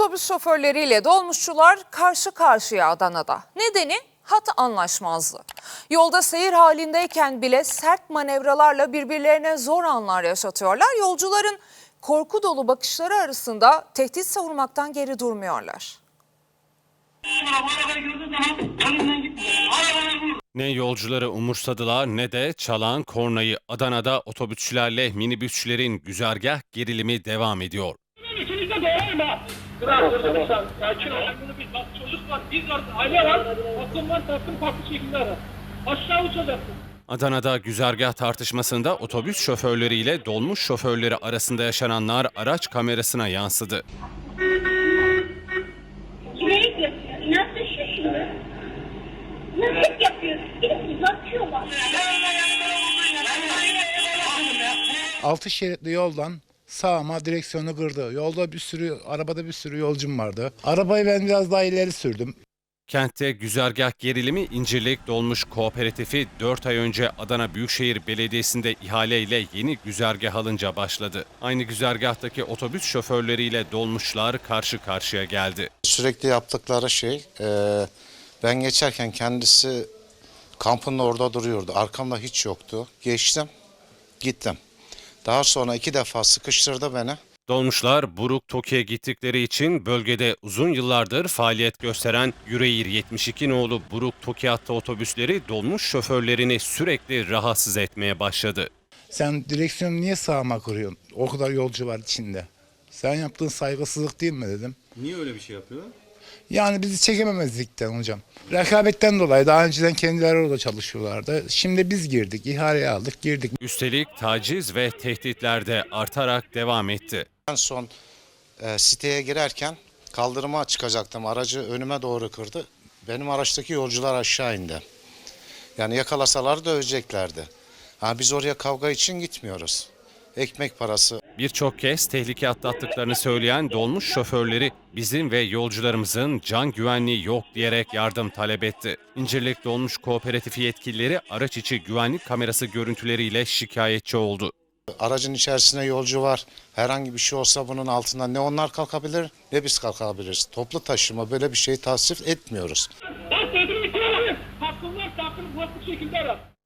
Otobüs şoförleriyle dolmuşçular karşı karşıya Adana'da. Nedeni hat anlaşmazlığı. Yolda seyir halindeyken bile sert manevralarla birbirlerine zor anlar yaşatıyorlar. Yolcuların korku dolu bakışları arasında tehdit savurmaktan geri durmuyorlar. Ne yolcuları umursadılar ne de çalan kornayı Adana'da otobüsçülerle minibüsçülerin güzergah gerilimi devam ediyor. İkiniz de doğrayın ha. Biraz çocuklar. Sakin ol. Bunu bir bak çocuk var, biz var, aile var. Aklım var, tatlım farklı şekilde ara. Aşağı uçacaksın. Adana'da güzergah tartışmasında otobüs şoförleriyle dolmuş şoförleri arasında yaşananlar araç kamerasına yansıdı. Nereye götürüyor? İnatla şaşırıyor. Nasıl yapıyor? Gidip uzatıyorlar. Altı şeritli yoldan sağıma direksiyonu kırdı. Yolda bir sürü, arabada bir sürü yolcum vardı. Arabayı ben biraz daha ileri sürdüm. Kentte güzergah gerilimi İncirlik Dolmuş Kooperatifi 4 ay önce Adana Büyükşehir Belediyesi'nde ihaleyle yeni güzergah alınca başladı. Aynı güzergahtaki otobüs şoförleriyle dolmuşlar karşı karşıya geldi. Sürekli yaptıkları şey e, ben geçerken kendisi kampın orada duruyordu. Arkamda hiç yoktu. Geçtim gittim. Daha sonra iki defa sıkıştırdı beni. Dolmuşlar Buruk Toki'ye gittikleri için bölgede uzun yıllardır faaliyet gösteren Yüreğir 72 nolu Buruk Toki hattı otobüsleri dolmuş şoförlerini sürekli rahatsız etmeye başladı. Sen direksiyonu niye sağıma kırıyorsun? O kadar yolcu var içinde. Sen yaptığın saygısızlık değil mi dedim. Niye öyle bir şey yapıyor? Yani bizi çekememezlikten hocam. Rekabetten dolayı daha önceden kendileri orada çalışıyorlardı. Şimdi biz girdik, ihaleyi aldık, girdik. Üstelik taciz ve tehditler de artarak devam etti. En son e, siteye girerken kaldırıma çıkacaktım. Aracı önüme doğru kırdı. Benim araçtaki yolcular aşağı indi. Yani yakalasalar da öleceklerdi. Ha, biz oraya kavga için gitmiyoruz. Ekmek parası Birçok kez tehlike atlattıklarını söyleyen dolmuş şoförleri bizim ve yolcularımızın can güvenliği yok diyerek yardım talep etti. İncirlik Dolmuş Kooperatifi yetkilileri araç içi güvenlik kamerası görüntüleriyle şikayetçi oldu. Aracın içerisinde yolcu var. Herhangi bir şey olsa bunun altından ne onlar kalkabilir ne biz kalkabiliriz. Toplu taşıma böyle bir şeyi tasvip etmiyoruz. Sözümü itiyorum. Hakkım var, tatlım farklı şekilde ara.